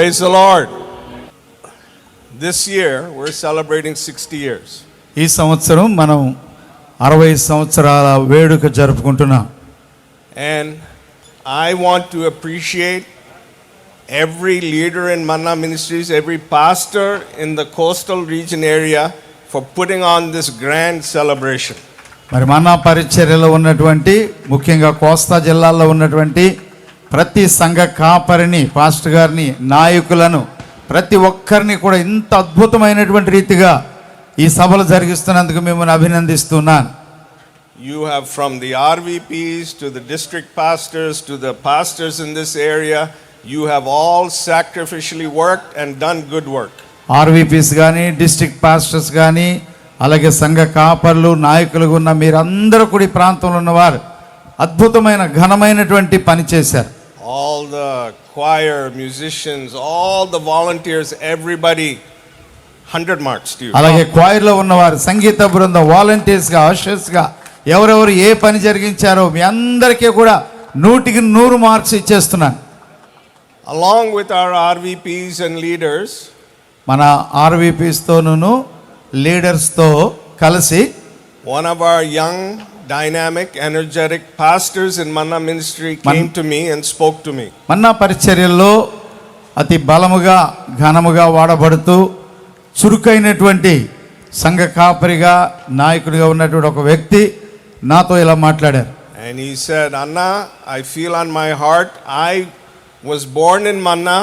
Praise the Lord. This year, we're celebrating 60 years. ఈ సంవత్సరం మనం అరవై సంవత్సరాల వేడుక జరుపుకుంటున్నాం And I want to appreciate every leader in Manna Ministries, every pastor in the coastal region area for putting on this grand celebration. మరి మన్నా పరిచర్యలో ఉన్నటువంటి ముఖ్యంగా కోస్తా జిల్లాలో ఉన్నటువంటి ప్రతి సంఘ కాపరిని పాస్టర్ గారిని నాయకులను ప్రతి ఒక్కరిని కూడా ఇంత అద్భుతమైనటువంటి రీతిగా ఈ సభలు జరిగిస్తున్నందుకు మిమ్మల్ని అభినందిస్తున్నాను You have from the RVPs to the district pastors to the pastors in this area, you have all sacrificially worked and done good work. RVPs కానీ డిస్ట్రిక్ట్ పాస్టర్స్ కానీ అలాగే సంఘ కాపర్లు నాయకులు ఉన్న మీరందరూ కూడా ఈ ప్రాంతంలో ఉన్నవారు అద్భుతమైన ఘనమైనటువంటి పని చేశారు All the choir, musicians, all the volunteers, everybody, 100 marks to you. అలాగే క్వాయిర్లో ఉన్నవారు సంగీత బృందం వాలంటీర్స్గా గా ఎవరెవరు ఏ పని జరిగించారో మీ అందరికీ కూడా నూటికి నూరు మార్క్స్ ఇచ్చేస్తున్నాను Along with our RVPs and leaders, మన ఆర్వీపీస్తోనూ లీడర్స్తో కలిసి one of our young, dynamic, energetic pastors in Manna Ministry came to me and spoke to me. మన్నా పరిచర్యల్లో అతి బలముగా ఘనముగా వాడబడుతూ చురుకైనటువంటి సంఘ కాపరిగా నాయకుడిగా ఉన్నటువంటి ఒక వ్యక్తి నాతో ఇలా మాట్లాడారు And he said, Anna, I feel on my heart, I was born in Manna.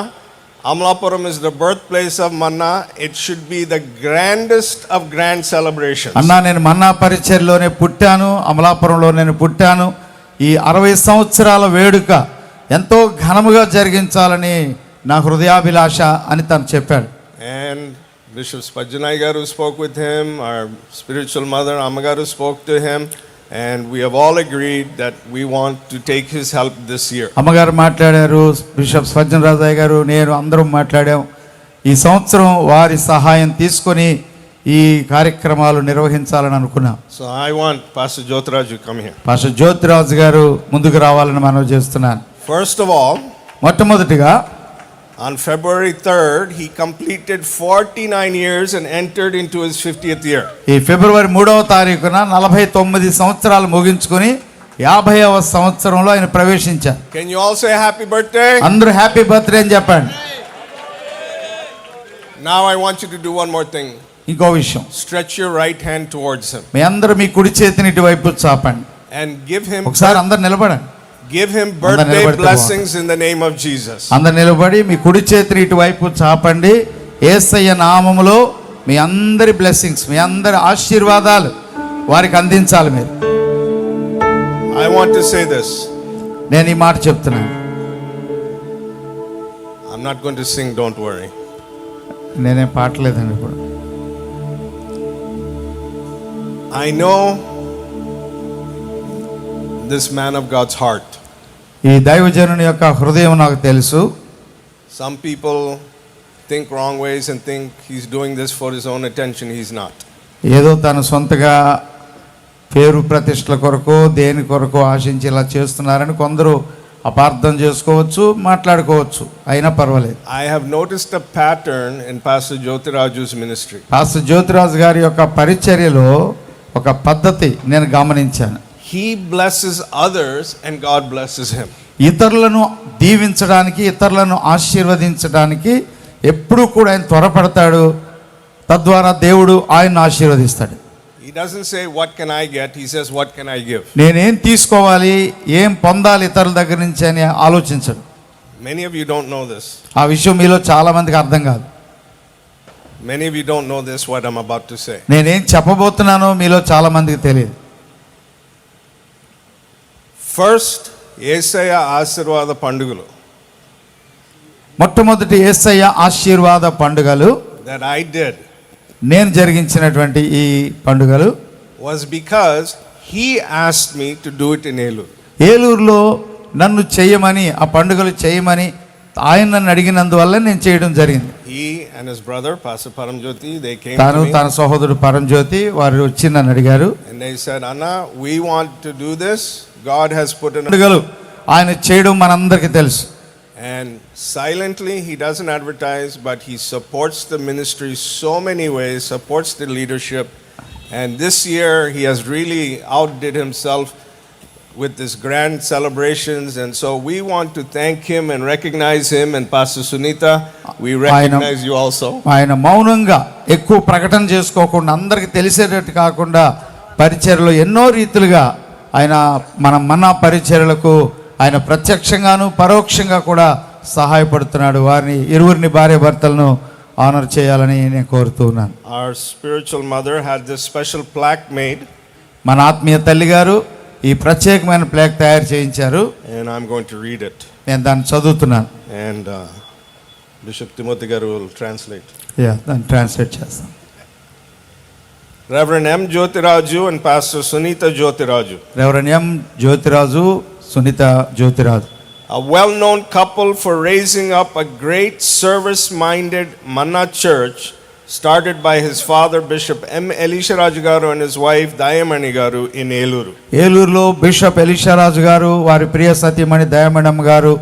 Amalapuram is the birthplace of Manna it should be the grandest of grand celebration అన్నా నేను మన్నా పరిచయలోనే పుట్టాను అమలాపురంలో నేను పుట్టాను. ఈ అరవై సంవత్సరాల వేడుక ఎంతో ఘనముగా జరిగించాలని నా హృదయాభిలాష అని తను చెప్పాడు. And bishop స్పజ్జనాయ్ garu spoke with him spiritual mother అమ్మగారు spoke to him and we have all agreed that we want to take his help this year. అమ్మగారు మాట్లాడారు బిషప్ స్వజన్ రాజయ్య గారు నేను అందరం మాట్లాడాం ఈ సంవత్సరం వారి సహాయం తీసుకొని ఈ కార్యక్రమాలు నిర్వహించాలని అనుకున్నాం So I want Pastor Jyotiraj to come here. Pastor Jyotiraju garu ముందుకు రావాలని మనవి చేస్తున్నాను First of all, మొట్టమొదటిగా on February 3rd, he completed 49 years and entered into his 50th year. ఈ ఫిబ్రవరి మూడవ తారీఖున నలభై తొమ్మిది సంవత్సరాలు ముగించుకొని యాభైవ సంవత్సరంలో ఆయన ప్రవేశించారు Can you all say happy birthday? అందరూ హ్యాపీ బర్త్డే అని చెప్పండి Now I want you to do one more thing. ఇంకో విషయం Stretch your right hand towards him మీ అందరూ మీ కుడి చేతిని ఇటువైపు చాపండి and give him ఒకసారి అందరు నిలబడండి give him అందరు birthday నిలబడితే blessings in the name of Jesus. అందరు నిలబడి మీ కుడి చేతిని ఇటువైపు చాపండి ఏసయ్య నామములో మీ అందరి బ్లెస్సింగ్స్ మీ అందరి ఆశీర్వాదాలు వారికి అందించాలి మీరు I want to say this. నేను ఈ మాట చెప్తున్నాను I'm not going to sing, don't worry. నేనేం పాటలేదండి ఇప్పుడు I know this man of God's heart. ఈ దైవజనుని యొక్క హృదయం నాకు తెలుసు Some people think wrong ways and think he's doing this for his own attention. He's not. ఏదో తన సొంతగా పేరు ప్రతిష్టల కొరకు దేని కొరకు ఆశించి ఇలా చేస్తున్నారని కొందరు అపార్థం చేసుకోవచ్చు మాట్లాడుకోవచ్చు అయినా పర్వాలేదు I have noticed a pattern in Pastor Jyotiraju's ministry. Pastor Jyotiraju గారి యొక్క పరిచర్యలో ఒక పద్ధతి నేను గమనించాను He blesses others and God blesses him. ఇతరులను దీవించడానికి ఇతరులను ఆశీర్వదించడానికి ఎప్పుడూ కూడా ఆయన త్వరపడతాడు తద్వారా దేవుడు ఆయన ఆశీర్వదిస్తాడు He doesn't say, What can I get? He says, What can I give? నేనేం తీసుకోవాలి ఏం పొందాలి ఇతరుల దగ్గర నుంచి అని ఆలోచించడు Many of you don't know this. ఆ విషయం మీలో చాలా మందికి అర్థం కాదు Many of you don't know this, what I'm about to say. నేనేం చెప్పబోతున్నానో మీలో చాలా మందికి తెలియదు ఫస్ట్ ఏసయ ఆశీర్వాద పండుగలు. మొట్టమొదటి ఏసయ ఆశీర్వాద పండుగలు దట్ ఐ డెడ్ నేను జరిగించినటువంటి ఈ పండుగలు was because he asked me to do it in Eluru ఏలూరులో నన్ను చేయమని ఆ పండుగలు చేయమని ఆయన నన్ను అడిగినందువల్ల నేను చేయడం జరిగింది. ఈ అండ్ హిస్ బ్రదర్ పాస్ పరం దే కేమ్ తాను తన సోదరుడు పరంజ్యోతి వారు వచ్చి నన్ను అడిగారు. అండ్ దే అన్నా we want to do this God has put in a... పండుగలు ఆయన చేయడం మనందరికీ తెలుసు And silently, he doesn't advertise, but he supports the ministry so many ways, supports the leadership. And this year, he has really outdid himself with this grand celebrations. And so we want to thank him and recognize him. And Pastor Sunita, we recognize you also. ఆయన మౌనంగా ఎక్కువ ప్రకటన చేసుకోకుండా అందరికి తెలిసేటట్టు కాకుండా పరిచర్యలు ఎన్నో రీతులుగా ఆయన మన మన పరిచర్యలకు ఆయన ప్రత్యక్షంగాను పరోక్షంగా కూడా సహాయపడుతున్నాడు. వారిని ఇరువురిని భార్య భర్తలను ఆనర్ చేయాలని నేను కోరుతున్నాను Our spiritual mother had this special plaque made, మన ఆత్మీయ తల్లి గారు ఈ ప్రత్యేకమైన ప్లేక్ తయారు చేయించారు. And I'm going to read it. నేను దాన్ని చదువుతున్నాను. And Bishop Timothy Garu will translate. Yeah దాన్ని ట్రాన్స్లేట్ చేస్తాను. Reverend M. Jyotiraju and Pastor Sunita Jyotiraju, reverend M Jyotiraju Sunita Jyotiraju a well known couple for raising up a great service minded Manna church started by his father, Bishop M. Elisha Raju Garu, and his wife, Dayamani Garu, in Eluru. ఏలూరులో bishop Elisharaju గారు వారి ప్రియ సతీమణి దయామణం గారు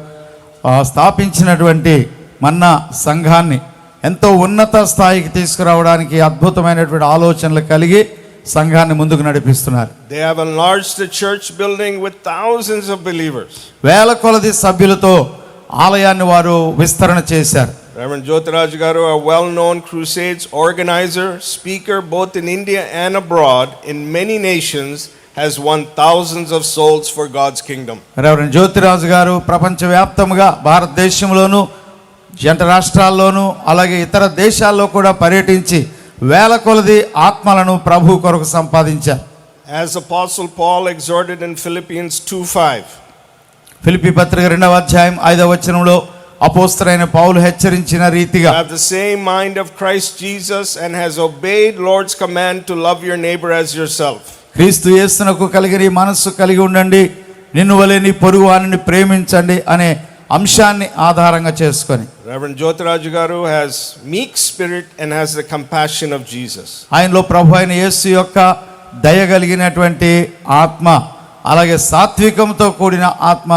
స్థాపించినటువంటి మన్నా సంఘాన్ని ఎంతో ఉన్నత స్థాయికి తీసుకురావడానికి అద్భుతమైనటువంటి ఆలోచనలు కలిగి సంఘాన్ని ముందుకు నడిపిస్తున్నారు They have enlarged the church building with thousands of believers. వేల కొలది సభ్యులతో ఆలయాన్ని వారు విస్తరణ చేశారు Reverend Jyotiraj Garu, a well known crusades organizer, speaker both in India and abroad in many nations, has won thousands of souls for God's kingdom. Reverend Jyothiraju garu ప్రపంచవ్యాప్తంగా భారతదేశంలోను జంట రాష్ట్రాల్లోనూ అలాగే ఇతర దేశాల్లో కూడా పర్యటించి వేల కొలది ఆత్మలను ప్రభు కొరకు సంపాదించారు As Apostle Paul exhorted in Philippians 2 5, Philippi పత్రిక రెండవ అధ్యాయం ఐదవ వచనంలో అపోస్తరైన పౌలు హెచ్చరించిన రీతిగా have the same mind of Christ Jesus and has obeyed Lord's command to love your neighbor as yourself. క్రీస్తు యేసునకు కలిగిన మనస్సు కలిగి ఉండండి నిన్ను వలె నీ పొరుగు వారిని ప్రేమించండి అనే అంశాన్ని ఆధారంగా చేసుకొని Jyotiraj Garu has meek spirit and has the compassion of Jesus. ఆయనలో ప్రభు అయిన యేసు యొక్క దయ కలిగినటువంటి ఆత్మ అలాగే సాత్వికంతో కూడిన ఆత్మ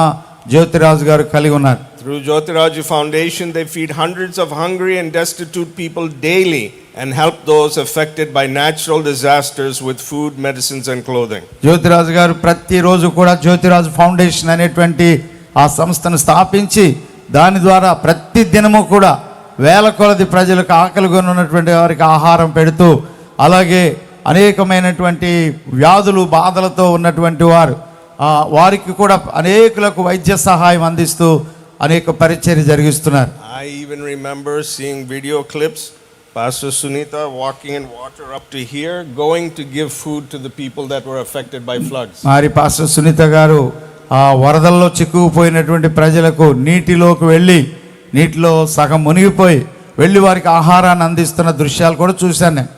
జ్యోతిరాజు గారు కలిగి ఉన్నారు Through Jyotiraju Foundation, they feed hundreds of hungry and destitute people daily and help those affected by natural disasters with food, medicines, and clothing. Jyothiraju గారు ప్రతిరోజు కూడా జ్యోతిరాజు ఫౌండేషన్ అనేటువంటి ఆ సంస్థను స్థాపించి దాని ద్వారా ప్రతి దినము కూడా వేల కొలది ప్రజలకు ఆకలిగా ఉన్నటువంటి వారికి ఆహారం పెడుతూ అలాగే అనేకమైనటువంటి వ్యాధులు బాధలతో ఉన్నటువంటి వారు వారికి కూడా అనేకులకు వైద్య సహాయం అందిస్తూ అనేక పరిచర్య జరిగిస్తున్నారు I even remember seeing video clips. Pastor Sunita walking in water up to here, going to give food to the people that were affected by floods. మరి పాస్టర్ సునీత గారు ఆ వరదల్లో చిక్కుకుపోయినటువంటి ప్రజలకు నీటిలోకి వెళ్ళి నీటిలో సగం మునిగిపోయి వెళ్ళి వారికి ఆహారాన్ని అందిస్తున్న దృశ్యాలు కూడా చూశాను నేను.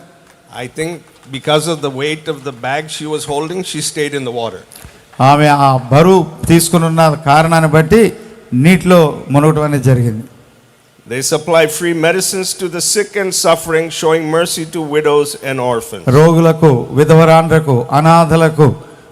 I think because of the weight of the bag she was holding she stayed in the water ఆమె ఆ బరువు తీసుకుని ఉన్న కారణాన్ని బట్టి నీటిలో మునగటం అనేది జరిగింది. They supply free medicines to the sick and suffering showing mercy to widows and orphan రోగులకు విధవరాండ్రకు అనాథలకు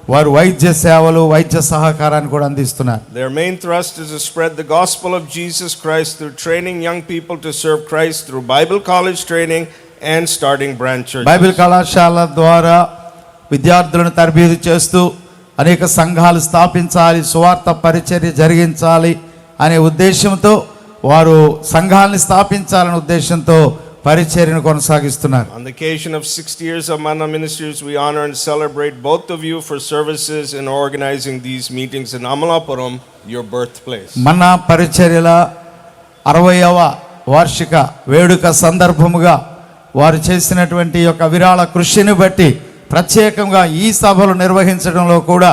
వారు వైద్య సేవలు వైద్య సహకారాన్ని కూడా అందిస్తున్నారు Their main thrust is to spread the gospel of Jesus Christ through training young people to serve Christ through Bible college training and starting branch churches. Bible కళాశాల ద్వారా విద్యార్థులను తరబీదు చేస్తూ అనేక సంఘాలు స్థాపించాలి సువార్త పరిచర్య జరిగించాలి అనే ఉద్దేశంతో వారు సంఘాలని స్థాపించాలనే ఉద్దేశంతో పరిచర్యను కొనసాగిస్తున్నారు On the occasion of 60 years of Manna Ministries, we honor and celebrate both of you for services in organizing these meetings in Amalapuram, your birthplace. మన పరిచర్యల అరవయవ వార్షిక వేడుక సందర్భముగా వారు చేసినటువంటి యొక్క విరాళ కృషిని బట్టి ప్రత్యేకంగా ఈ సభలు నిర్వహించడంలో కూడా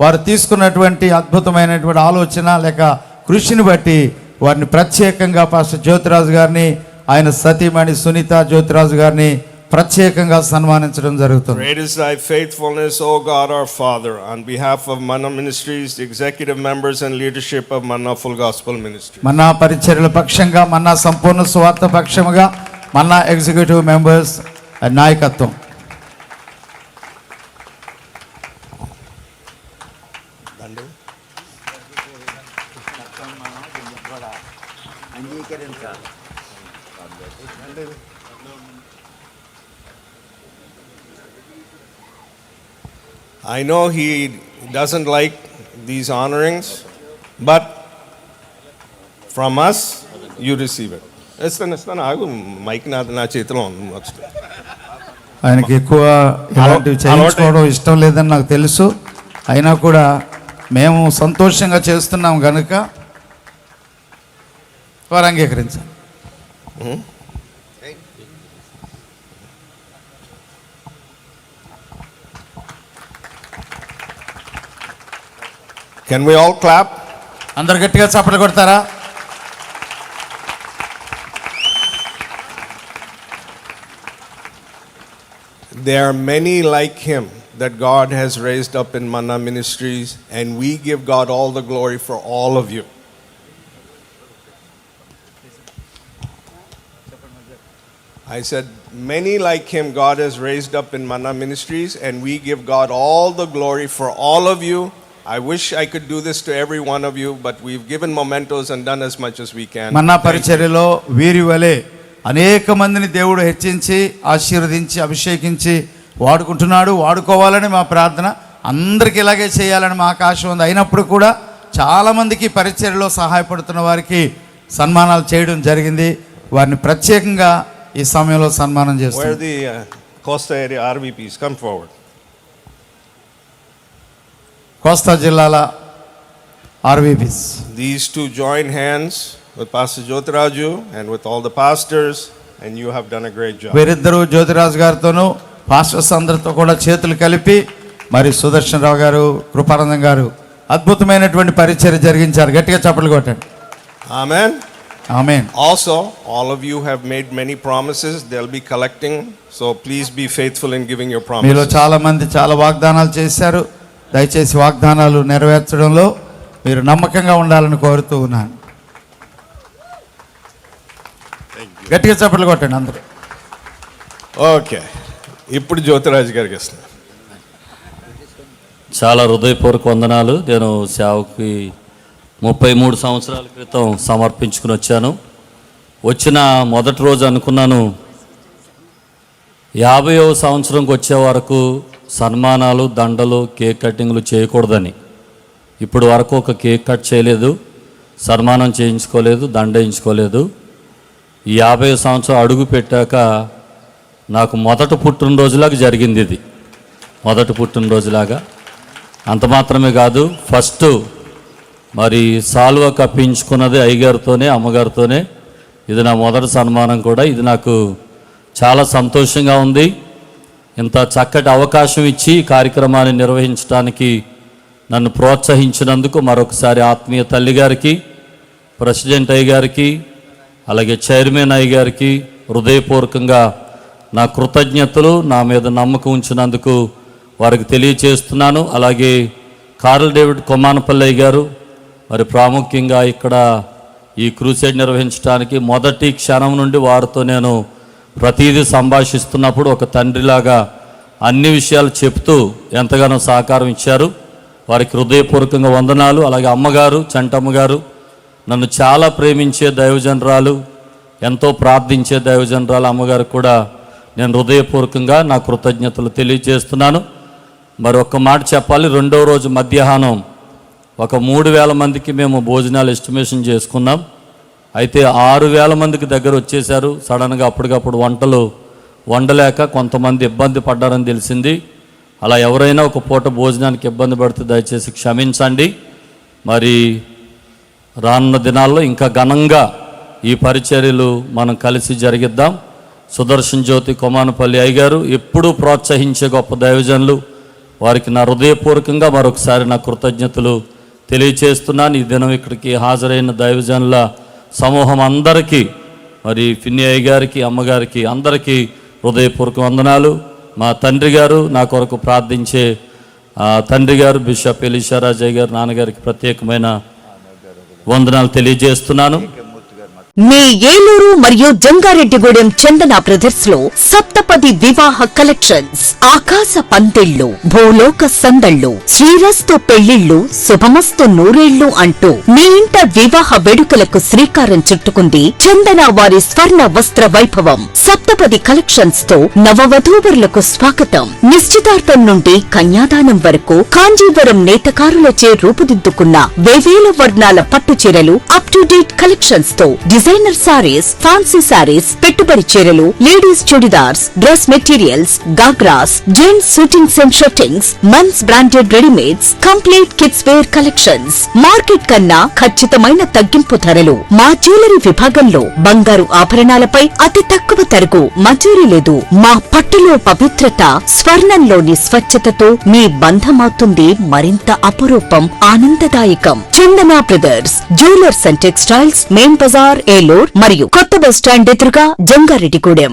వారు తీసుకున్నటువంటి అద్భుతమైనటువంటి ఆలోచన లేక కృషిని బట్టి వారిని ప్రత్యేకంగా పాస్టర్ జ్యోతిరాజు గారిని ఆయన సతీమణి సునీత జ్యోతిరాజు గారిని ప్రత్యేకంగా సన్మానించడం జరుగుతుంది. Great is thy faithfulness O God our father on behalf of మన ministries executive members and leadership of Manna full gospel ministry మన పరిచర్యల పక్షంగా మన సంపూర్ణ స్వార్థ పక్షంగా మన ఎగ్జిక్యూటివ్ మెంబర్స్ నాయకత్వం. I know he doesn't like these honorings, but from us, you receive it. ఇస్తాను ఇస్తాను ఆగు మైక్ నా నా చేతిలో ఉంది మర్చిపో. ఆయనకి ఎక్కువ ఇలాంటివి చేయించుకోవడం ఇష్టం లేదని నాకు తెలుసు అయినా కూడా మేము సంతోషంగా చేస్తున్నాం కనుక వారు అంగీకరించాలి Can we all clap? అందరు గట్టిగా చప్పట్లు కొడతారా There are many like him that God has raised up in Manna Ministries, and we give God all the glory for all of you. I said, many like him God has raised up in Manna Ministries, and we give God all the glory for all of you. I wish I could do this to every one of you, but we've given mementos and done as much as we can. Manna Thank you. పరిచర్యలో వీరి వలె అనేక మందిని దేవుడు హెచ్చించి ఆశీర్వదించి అభిషేకించి వాడుకుంటున్నాడు వాడుకోవాలని మా ప్రార్థన అందరికీ ఇలాగే చేయాలని మా ఆకాశం ఉంది అయినప్పుడు కూడా చాలామందికి పరిచర్యలో సహాయపడుతున్న వారికి సన్మానాలు చేయడం జరిగింది వారిని ప్రత్యేకంగా ఈ సమయంలో సన్మానం చేస్తారు uh, area RVPs? Come forward. కోస్తా జిల్లాల RVPs These two join hands with Pastor Jyotiraju and with all the pastors, and you have done a great job. వీరిద్దరూ జ్యోతిరాజు గారితోనూ పాస్టర్స్ అందరితో కూడా చేతులు కలిపి మరి సుదర్శన్ రావు గారు కృపానందం గారు అద్భుతమైనటువంటి పరిచర్య జరిగించారు గట్టిగా చప్పట్లు కొట్టండి Amen. Amen Also, all of you have made many promises. They'll be collecting, so please be faithful in giving your మీలో promises. చాలా మంది చాలా వాగ్దానాలు చేశారు దయచేసి వాగ్దానాలు నెరవేర్చడంలో మీరు నమ్మకంగా ఉండాలని కోరుతూ ఉన్నాను గట్టిగా చప్పట్లు కొట్టండి అందరూ Okay. ఇప్పుడు జ్యోతిరాజు గారికి ఇస్తున్నా చాలా హృదయపూర్వక వందనాలు నేను సేవకి ముప్పై మూడు సంవత్సరాల క్రితం సమర్పించుకుని వచ్చాను. వచ్చిన మొదటి రోజు అనుకున్నాను యాభైవ సంవత్సరంకి వచ్చే వరకు సన్మానాలు దండలు కేక్ కటింగ్లు చేయకూడదని. ఇప్పుడు వరకు ఒక కేక్ కట్ చేయలేదు సన్మానం చేయించుకోలేదు దండ వేయించుకోలేదు. యాభై సంవత్సరం అడుగు పెట్టాక నాకు మొదటి పుట్టినరోజులాగా జరిగింది ఇది. మొదటి పుట్టినరోజులాగా. అంత మాత్రమే కాదు ఫస్ట్ మరి సాల్వ కప్పించుకున్నది అయ్యగారితోనే అమ్మగారితోనే. ఇది నా మొదటి సన్మానం కూడా. ఇది నాకు చాలా సంతోషంగా ఉంది. ఇంత చక్కటి అవకాశం ఇచ్చి ఈ కార్యక్రమాన్ని నిర్వహించడానికి నన్ను ప్రోత్సహించినందుకు మరొకసారి ఆత్మీయ తల్లి గారికి ప్రెసిడెంట్ అయ్య గారికి అలాగే చైర్మన్ అయ్య గారికి హృదయపూర్వకంగా నా కృతజ్ఞతలు నా మీద నమ్మకం ఉంచినందుకు వారికి తెలియచేస్తున్నాను. అలాగే కార్ల్ డేవిడ్ కొమానపల్లయ్య గారు మరి ప్రాముఖ్యంగా ఇక్కడ ఈ క్రూసైడ్ నిర్వహించడానికి మొదటి క్షణం నుండి వారితో నేను ప్రతిదీ సంభాషిస్తున్నప్పుడు ఒక తండ్రిలాగా అన్ని విషయాలు చెప్తూ ఎంతగానో సహకారం ఇచ్చారు. వారికి హృదయపూర్వకంగా వందనాలు. అలాగే అమ్మగారు చంటమ్మ గారు నన్ను చాలా ప్రేమించే దైవజనరాలు ఎంతో ప్రార్థించే దైవజనరాలు అమ్మగారు కూడా నేను హృదయపూర్వకంగా నా కృతజ్ఞతలు తెలియజేస్తున్నాను. మరి ఒక్క మాట చెప్పాలి. రెండో రోజు మధ్యాహ్నం ఒక మూడు వేల మందికి మేము భోజనాలు ఎస్టిమేషన్ చేసుకున్నాం. అయితే ఆరు వేల మందికి దగ్గర వచ్చేసారు సడన్గా అప్పటికప్పుడు వంటలు వండలేక కొంతమంది ఇబ్బంది పడ్డారని తెలిసింది. అలా ఎవరైనా ఒక పూట భోజనానికి ఇబ్బంది పడితే దయచేసి క్షమించండి. మరి రానున్న దినాల్లో ఇంకా ఘనంగా ఈ పరిచర్యలు మనం కలిసి జరిగిద్దాం. సుదర్శన్ జ్యోతి కొమానపల్లి అయ్యగారు ఎప్పుడూ ప్రోత్సహించే గొప్ప దైవజనులు. వారికి నా హృదయపూర్వకంగా మరొకసారి నా కృతజ్ఞతలు తెలియచేస్తున్నాను ఈ దినం ఇక్కడికి హాజరైన దైవజనుల సమూహం అందరికీ మరి ఫిన్ని గారికి అమ్మగారికి అందరికీ హృదయపూర్వక వందనాలు. మా తండ్రి గారు నా కొరకు ప్రార్థించే తండ్రి గారు బిషప్ ఎలిషారాజయ్య గారు నాన్నగారికి ప్రత్యేకమైన వందనాలు తెలియజేస్తున్నాను. మీ ఏలూరు మరియు జంగారెడ్డిగూడెం చందన బ్రదర్స్లో సప్తపది వివాహ కలెక్షన్స్. ఆకాశ పందిళ్ళు భూలోక సందళ్ళు శ్రీరస్తు పెళ్ళిళ్ళు శుభమస్తు నూరేళ్ళు అంటూ మీ ఇంట వివాహ వేడుకలకు శ్రీకారం చుట్టుకుంది చందన వారి స్వర్ణ వస్త్ర వైభవం. సప్తపది కలెక్షన్స్తో నవవధూవరులకు స్వాగతం. నిశ్చితార్థం నుండి కన్యాదానం వరకు కాంజీవరం నేతకారులచే రూపుదిద్దుకున్న వేవేల వర్ణాల పట్టు చీరలు అప్ టు డేట్ కలెక్షన్స్తో డిజైనర్ సారీస్ ఫ్యాన్సీ సారీస్ పెట్టుబడి చీరలు ladies churidars dress materials ghagras gents suitings and shirtings men's branded readymades complete kids wear collections market కన్నా ఖచ్చితమైన తగ్గింపు ధరలు. మా జ్యువెలరీ విభాగంలో బంగారు ఆభరణాలపై అతి తక్కువ ధరకు మంజూరీ లేదు. మా పట్టులో పవిత్రత స్వర్ణంలోని స్వచ్ఛతతో మీ బంధమవుతుంది మరింత అపురూపం ఆనందదాయకం. Chandana brothers jewellers and textiles main bazaar Eluru మరియు కొత్త బస్ స్టాండ్ ఎదురుగా జంగారెడ్డిగూడెం.